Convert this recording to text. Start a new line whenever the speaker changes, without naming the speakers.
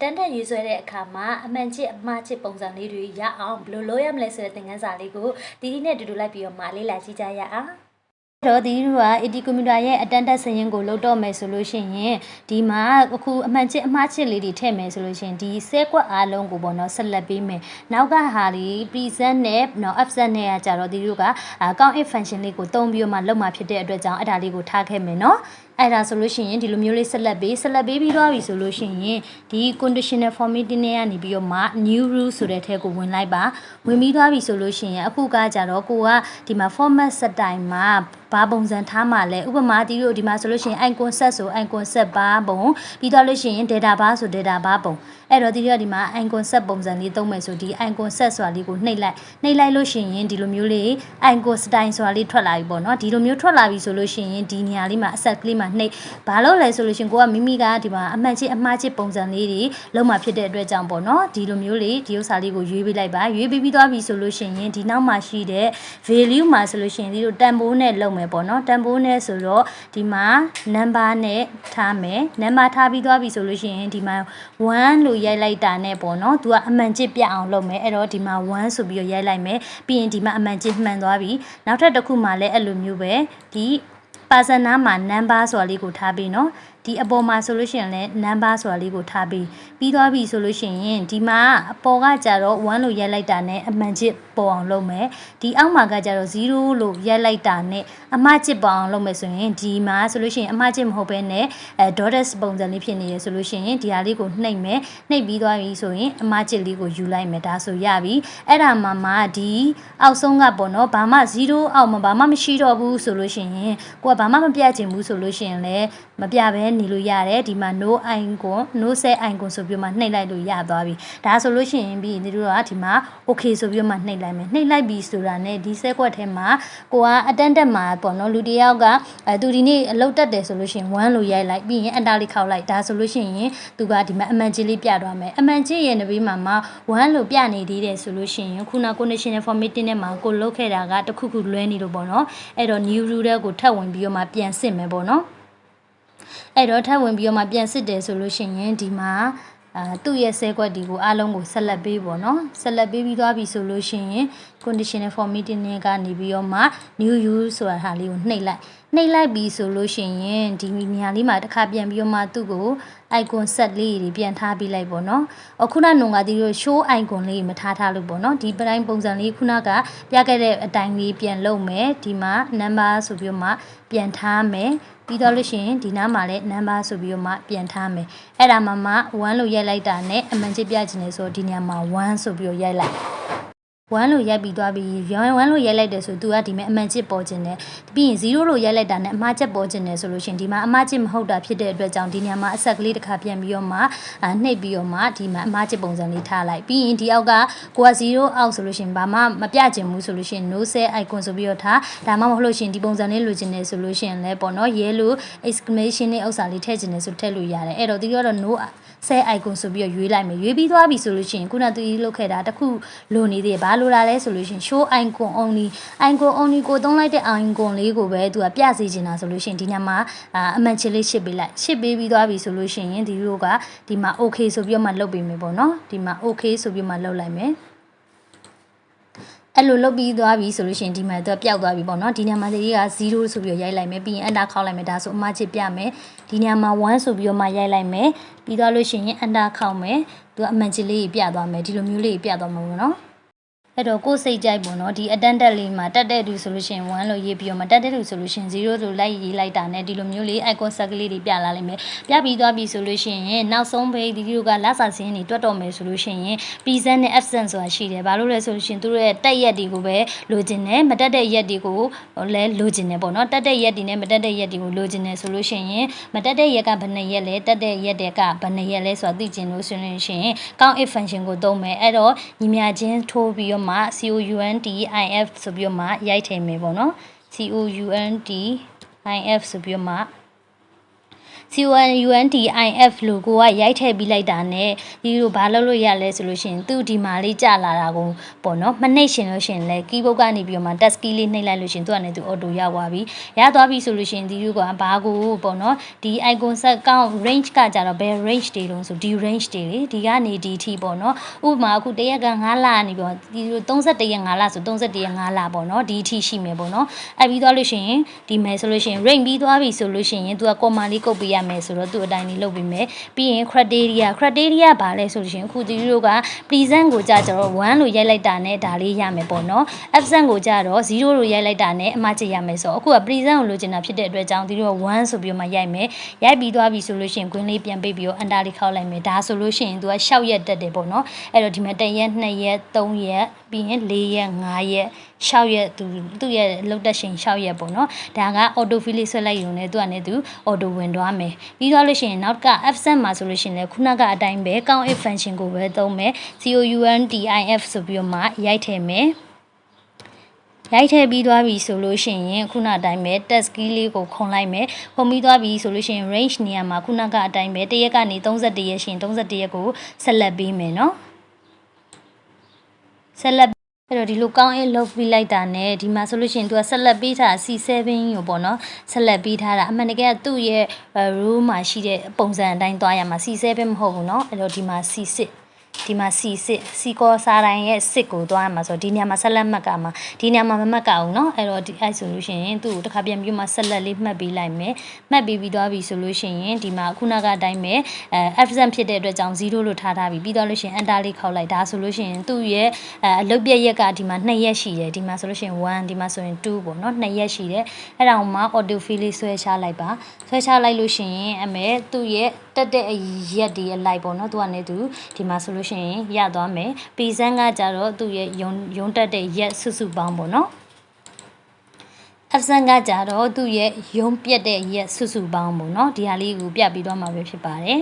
တန်းတက်ရေးဆွဲတဲ့အခါမှာအမှန်ချစ်အမှားချစ်ပုံစံလေးတွေရအောင်ဘယ်လိုလုပ်ရမလဲဆိုတဲ့သင်ခန်းစာလေးကိုတီတီနဲ့အတူတူလိုက်ပြီးတော့မလေးလာကြည့်ကြရအောင်တော့ဒီလူက AT computer ရဲ့အတန်းတက်စရင်ကိုလုတ်တော့မယ်ဆိုလို့ရှိရင်ဒီမှာအခုအမှန်ချစ်အမှားချစ်လေးတွေထည့်မယ်ဆိုလို့ရှိရင်ဒီဆဲကွက်အားလုံးကိုပေါ့နော်ဆက်လက်ပေးမယ်နောက်ကဟာဒီ present နဲ့နော် absent နဲ့ကကြတော့ဒီလူက count if function လေးကိုတုံးပြီးတော့မှလုပ်မှာဖြစ်တဲ့အတွက်ကြောင့်အဲ့ဒါလေးကိုထားခဲ့မယ်နော် အဲ့ဒါဆိုလို့ရှိရင်ဒီလိုမျိုးလေးဆက်လက်ပေးဆက်လက်ပေးပြီးသွားပြီဆိုလို့ရှိရင်ဒီ conditional formatting နဲ့ကနေပြီးတော့မှ new rule ဆိုတဲ့ထဲကိုဝင်လိုက်ပါဝင်ပြီးသွားပြီဆိုလို့ရှိရင်အခုကကြတော့ကိုကဒီမှာ format set တိုင်းမှာဘာပုံစံထားမှလဲဥပမာဒီလိုဒီမှာဆိုလို့ရှိရင် icon set ဆို icon set ဘာပုံပြီးတော့လို့ရှိရင် data bar ဆို data bar ပုံအဲ့တော့ဒီတော့ဒီမှာ icon set ပုံစံလေးသုံးမယ်ဆိုဒီ icon set ဆိုတာလေးကိုနှိပ်လိုက်နှိပ်လိုက်လို့ရှိရင်ဒီလိုမျိုးလေး icon style ဆိုတာလေးထွက်လာပြီပေါ့နော်ဒီလိုမျိုးထွက်လာပြီဆိုလို့ရှိရင်ဒီနေရာလေးမှာ asset ကလေးမှာနှိပ်ဘာလို့လဲဆိုလို့ရှိရင်ကိုကမိမိကဒီမှာအမှန်ချင်းအမှားချင်းပုံစံလေးတွေလုံးမှာဖြစ်တဲ့အတွက်ကြောင့်ပေါ့နော်ဒီလိုမျိုးလေးဒီဥစ္စာလေးကိုရွေးပေးလိုက်ပါရွေးပေးပြီးသွားပြီဆိုလို့ရှိရင်ဒီနောက်မှာရှိတဲ့ value မှာဆိုလို့ရှိရင်ဒီလိုတန်ဖိုးနဲ့လုံးမယ်ပေါ့နော်တန်ဖိုးနဲ့ဆိုတော့ဒီမှာ number နဲ့ထားမယ် number ထားပြီးသွားပြီဆိုလို့ရှိရင်ဒီမှာ1လို့ရိုက်လိုက်တာနဲ့ပေါ့နော်သူကအမှန်ချစ်ပြအောင်လုပ်မယ်အဲ့တော့ဒီမှာ1ဆိုပြီးတော့ရိုက်လိုက်မယ်ပြီးရင်ဒီမှာအမှန်ချစ်မှန်သွားပြီနောက်ထပ်တစ်ခုမှလည်းအဲ့လိုမျိုးပဲဒီ ပါစနာမှာ number ဆိုတာလေးကိုထားပြီးနော် ဒီအပေါ်မှာဆိုလို့ရှိရင်လည်း number ဆိုတာလေးကိုထားပြီးပြီးသွားပြီဆိုလို့ရှိရင်ဒီမှာအပေါ်ကကြတော့1လို့ရိုက်လိုက်တာနဲ့အမှန်ချစ်ပေါ်အောင်လုပ်မယ်ဒီအောက်မှာကကြတော့0လို့ရိုက်လိုက်တာနဲ့အမှားချစ်ပေါ်အောင်လုပ်မယ်ဆိုရင်ဒီမှာဆိုလို့ရှိရင်အမှားချစ်မဟုတ်ဘဲနဲ့အဲ dotted ပုံစံလေးဖြစ်နေရဆိုလို့ရှိရင်ဒီဟာလေးကိုနှိပ်မယ်နှိပ်ပြီးသွားပြီဆိုရင်အမှားချစ်လေးကိုယူလိုက်မယ်ဒါဆိုရပြီအဲ့ဒါမှမှဒီအောက်ဆုံးကပေါ့နော်ဘာမှ0အောက်မှာဘာမှမရှိတော့ဘူးဆိုလို့ရှိရင်ကိုကဘာမှမပြချင်ဘူးဆိုလို့ရှိရင်လည်း မပြဘဲနေလို့ရတယ်ဒီမှာ no icon no set icon ဆိုပြီးမှနှိပ်လိုက်လို့ရသွားပြီဒါဆိုလို့ရှိရင်ပြီးဒီတို့ကဒီမှာ okay ဆိုပြီးမှနှိပ်လိုက်မယ်နှိပ်လိုက်ပြီဆိုတာနဲ့ဒီဆက်ကွက်ထဲမှာကိုကအတန်းတက်မှာပေါ့နော်လူတစ်ယောက်ကအဲသူဒီနေ့အလုပ်တက်တယ်ဆိုလို့ရှိရင်1လို့ရိုက်လိုက်ပြီးရင်အန်တာလေးခောက်လိုက်ဒါဆိုလို့ရှိရင်သူကဒီမှာအမှန်ကြီးလေးပြသွားမယ်အမှန်ကြီးရဲ့နဘေးမှာမှ1လို့ပြနေသေးတယ်ဆိုလို့ရှိရင်ခုန conditional formatting နဲ့မှာကိုလုတ်ခဲ့တာကတခုခုလွဲနေလို့ပေါ့နော်အဲ့တော့ new rule တွေကိုထပ်ဝင်ပြီးတော့မှပြန်စစ်မယ်ပေါ့နော် အဲ့တော့ထပ်ဝင်ပြီးတော့မှပြန်စစ်တယ်ဆိုလို့ရှိရင်ဒီမှာအာသူ့ရဲ့ဆဲကွက်ဒီကိုအားလုံးကိုဆက်လက်ပေးပေါ့နော်ဆက်လက်ပေးပြီးသွားပြီဆိုလို့ရှိရင် conditional formatting နဲ့ကနေပြီးတော့မှ new use ဆိုတာဟာလေးကိုနှိပ်လိုက်နှိပ်လိုက်ပြီဆိုလို့ရှိရင်ဒီနေရာလေးမှာတစ်ခါပြန်ပြီးတော့မှသူ့ကို icon set လေးတွေပြန်ထားပြီးလိုက်ပေါ့နော်အခုနနုံကဒီလို show icon လေးမထားထားလို့ပေါ့နော်ဒီပတိုင်းပုံစံလေးခုနကပြခဲ့တဲ့အတိုင်းလေးပြန်လုပ်မယ်ဒီမှာ number ဆိုပြီးတော့မှပြန်ထားမယ်ပြီးတော့လို့ရှိရင်ဒီနားမှာလည်း number ဆိုပြီးတော့မှပြန်ထားမယ်အဲ့ဒါမှမှ1လို့ရိုက်လိုက်တာနဲ့အမှန်ချပြချင်တယ်ဆိုတော့ဒီနေရာမှာ1ဆိုပြီးတော့ရိုက်လိုက် 1လို့ရိုက်ပြီးသွားပြီး1 1လို့ရိုက်လိုက်တယ်ဆိုသူကဒီမဲ့အမှန်ချစ်ပေါ်ခြင်းတယ်ပြီးရင်0လို့ရိုက်လိုက်တာနဲ့အမှားချက်ပေါ်ခြင်းတယ်ဆိုလို့ရှိရင်ဒီမှာအမှားချက်မဟုတ်တာဖြစ်တဲ့အတွက်ကြောင့်ဒီနေရာမှာအဆက်ကလေးတစ်ခါပြန်ပြီးတော့မှအာနှိပ်ပြီးတော့မှဒီမှာအမှားချက်ပုံစံလေးထားလိုက်ပြီးရင်ဒီအောက်ကကိုက0အောက်ဆိုလို့ရှိရင်ဘာမှမပြခြင်းဘူးဆိုလို့ရှိရင် no set icon ဆိုပြီးတော့ထားဒါမှမဟုတ်လို့ရှိရင်ဒီပုံစံလေးလိုချင်တယ်ဆိုလို့ရှိရင်လည်းပေါ့နော် yellow exclamation နဲ့ဥစ္စာလေးထည့်ခြင်းတယ်ဆိုထည့်လို့ရတယ်အဲ့တော့ဒီကတော့ no ဆဲ icon ဆိုပြီးတော့ရွေးလိုက်မယ်ရွေးပြီးသွားပြီဆိုလို့ရှိရင်ခုနသူကြီးလုတ်ခဲ့တာတခုလိုနေသေးတယ်ဘာလိုလာလဲဆိုလို့ရှိရင် show icon only icon only ကိုသုံးလိုက်တဲ့ icon လေးကိုပဲသူကပြစေချင်တာဆိုလို့ရှိရင်ဒီညမှာအမှန်ချစ်လေးရှစ်ပေးလိုက်ရှစ်ပေးပြီးသွားပြီဆိုလို့ရှိရင်ဒီလိုကဒီမှာ okay ဆိုပြီးတော့မှလုတ်ပေးမယ်ပေါ့နော်ဒီမှာ okay ဆိုပြီးမှလုတ်လိုက်မယ် အဲ့လိုလုတ်ပြီးသွားပြီဆိုလို့ရှိရင်ဒီမှာသူကပျောက်သွားပြီပေါ့နော်ဒီညမှာဒီက0ဆိုပြီးတော့ရိုက်လိုက်မယ်ပြီးရင်အန်တာခောက်လိုက်မယ်ဒါဆိုအမချစ်ပြမယ်ဒီညမှာ1ဆိုပြီးတော့မှရိုက်လိုက်မယ်ပြီးသွားလို့ရှိရင်အန်တာခောက်မယ်သူကအမှန်ချစ်လေးပြသွားမယ်ဒီလိုမျိုးလေးပြသွားမှာပေါ့နော် အဲ့တော့ကိုယ်စိတ်ကြိုက်ပေါ့နော်ဒီအတန်တက်လေးမှာတက်တဲ့သူဆိုလို့ရှိရင်1လို့ရေးပြီးတော့မတက်တဲ့သူဆိုလို့ရှိရင်0လို့လိုက်ရေးလိုက်တာနဲ့ဒီလိုမျိုးလေး icon set ကလေးတွေပြလာလိမ့်မယ်ပြပြီးသွားပြီဆိုလို့ရှိရင်နောက်ဆုံးဘေးဒီလိုကလက်စာစင်းတွေတွတ်တော်မယ်ဆိုလို့ရှိရင် present နဲ့ absent ဆိုတာရှိတယ်ဘာလို့လဲဆိုလို့ရှိရင်သူတို့ရဲ့တက်ရက်တွေကိုပဲလိုချင်တယ်မတက်တဲ့ရက်တွေကိုလည်းလိုချင်တယ်ပေါ့နော်တက်တဲ့ရက်တွေနဲ့မတက်တဲ့ရက်တွေကိုလိုချင်တယ်ဆိုလို့ရှိရင်မတက်တဲ့ရက်ကဘယ်နှစ်ရက်လဲတက်တဲ့ရက်တွေကဘယ်နှစ်ရက်လဲဆိုတာသိချင်လို့ဆိုလို့ရှိရင် count if function ကိုသုံးမယ်အဲ့တော့ညီမချင်းထိုးပြီးတော့မှ COUNTIF ဆိုပြီးတော့မှရိုက်ထည့်မယ်ပေါ့နော် COUNTIF ဆိုပြီးတော့မှ C1 UNDIF လို့ကိုကရိုက်ထည့်ပြီးလိုက်တာနဲ့ဒီလိုဘာလုပ်လို့ရလဲဆိုလို့ရှိရင်သူ့ဒီမာလေးကြာလာတာကိုပေါ့နော်မနှိပ်ရှင်လို့ရှိရင်လဲ keyboard ကနေပြီးတော့မှ touch key လေးနှိပ်လိုက်လို့ရှိရင်သူကနေသူ auto ရောက်သွားပြီရသွားပြီဆိုလို့ရှိရင်ဒီလိုကဘာကိုပေါ့နော်ဒီ icon set count range ကကြတော့ဘယ် range တွေလုံးဆိုဒီ range တွေလေဒီကနေဒီထိပေါ့နော်ဥပမာအခုတရက်က9လနေပြီးတော့ဒီလို31ရက်9လဆို31ရက်9လပေါ့နော်ဒီထိရှိမယ်ပေါ့နော်အဲ့ပြီးသွားလို့ရှိရင်ဒီမယ်ဆိုလို့ရှိရင် range ပြီးသွားပြီဆိုလို့ရှိရင်သူက comma လေးကုတ်ပေးရမယ်ဆိုတော့သူ့အတိုင်းလေးလုပ်ပေးမယ်ပြီးရင် criteria criteria ဘာလဲဆိုလို့ရှိရင်အခုဒီလိုက present ကိုကြာကျတော့1လို့ရိုက်လိုက်တာနဲ့ဒါလေးရမယ်ပေါ့နော် absent ကိုကြာတော့0လို့ရိုက်လိုက်တာနဲ့အမှားချရမယ်ဆိုတော့အခုက present ကိုလိုချင်တာဖြစ်တဲ့အတွက်ကြောင့်ဒီလို1ဆိုပြီးတော့မှရိုက်မယ်ရိုက်ပြီးသွားပြီဆိုလို့ရှိရင် green လေးပြန်ပိတ်ပြီးတော့ under လေးခောက်လိုက်မယ်ဒါဆိုလို့ရှိရင်သူက6ရက်တက်တယ်ပေါ့နော်အဲ့တော့ဒီမှာ1ရက်2ရက်3ရက်ပြီးရင်4ရက်5ရက် 6ရက်သူသူ့ရဲ့လောက်တက်ရှင်6ရက်ပေါ့နော်ဒါက auto fill လေးဆွဲလိုက်ရုံနဲ့သူကလည်းသူ auto ဝင်သွားမယ်ပြီးသွားလို့ရှိရင်နောက်က absent မှာဆိုလို့ရှိရင်လည်းခုနကအတိုင်းပဲ count if function ကိုပဲသုံးမယ် COUNDIF ဆိုပြီးတော့မှရိုက်ထည့်မယ်ရိုက်ထည့်ပြီးသွားပြီဆိုလို့ရှိရင်ခုနအတိုင်းပဲ test key လေးကိုခုံလိုက်မယ်ခုံပြီးသွားပြီဆိုလို့ရှိရင် range နေရာမှာခုနကအတိုင်းပဲတစ်ရက်ကနေ31ရက်ရှင်31ရက်ကိုဆက်လက်ပေးမယ်เนาะဆက်လက် အဲ့တော့ဒီလိုကောင်းအင်းလုပ်ပြီးလိုက်တာနဲ့ဒီမှာဆိုလို့ရှိရင် तू ကဆက်လက်ပေးထား C7 ကိုပေါ့နော်ဆက်လက်ပေးထားတာအမှန်တကယ်ကသူ့ရဲ့ row မှာရှိတဲ့ပုံစံအတိုင်းသွားရမှာ C7 မဟုတ်ဘူးเนาะအဲ့တော့ဒီမှာ C6 ဒီမှာ C6 C ကောစားတိုင်းရဲ့စစ်ကိုသွားရမှာဆိုတော့ဒီနေရာမှာဆက်လက်မှတ်ကမှာဒီနေရာမှာမမှတ်ကအောင်เนาะအဲ့တော့ဒီအဲ့ဆိုလို့ရှိရင်သူ့ကိုတစ်ခါပြန်ပြီးမှဆက်လက်လေးမှတ်ပေးလိုက်မယ်မှတ်ပြီးပြီးသွားပြီဆိုလို့ရှိရင်ဒီမှာခုနကအတိုင်းပဲအဲ absent ဖြစ်တဲ့အတွက်ကြောင့်0လို့ထားထားပြီးပြီးသွားလို့ရှိရင် enter လေးခောက်လိုက်ဒါဆိုလို့ရှိရင်သူ့ရဲ့အဲအလုပ်ပြည့်ရက်ကဒီမှာ2ရက်ရှိတယ်ဒီမှာဆိုလို့ရှိရင်1ဒီမှာဆိုရင်2ပေါ့เนาะ2ရက်ရှိတယ်အဲ့ဒါမှ auto fill လေးဆွဲချလိုက်ပါဆွဲချလိုက်လို့ရှိရင်အမေသူ့ရဲ့ တက်တဲ့အရက်ဒီအလိုက်ပေါ့နော်သူကနေသူဒီမှာဆိုလို့ရှိရင်ရသွားမယ်ပီဆန်းကကြတော့သူ့ရဲ့ယုံယုံတက်တဲ့ရက်စုစုပေါင်းပေါ့နော်အဖဆန်ကကြတော့သူ့ရဲ့ယုံပြက်တဲ့ရက်စုစုပေါင်းပေါ့နော်ဒီဟာလေးကိုပြပြီးတော့မှာပဲဖြစ်ပါတယ်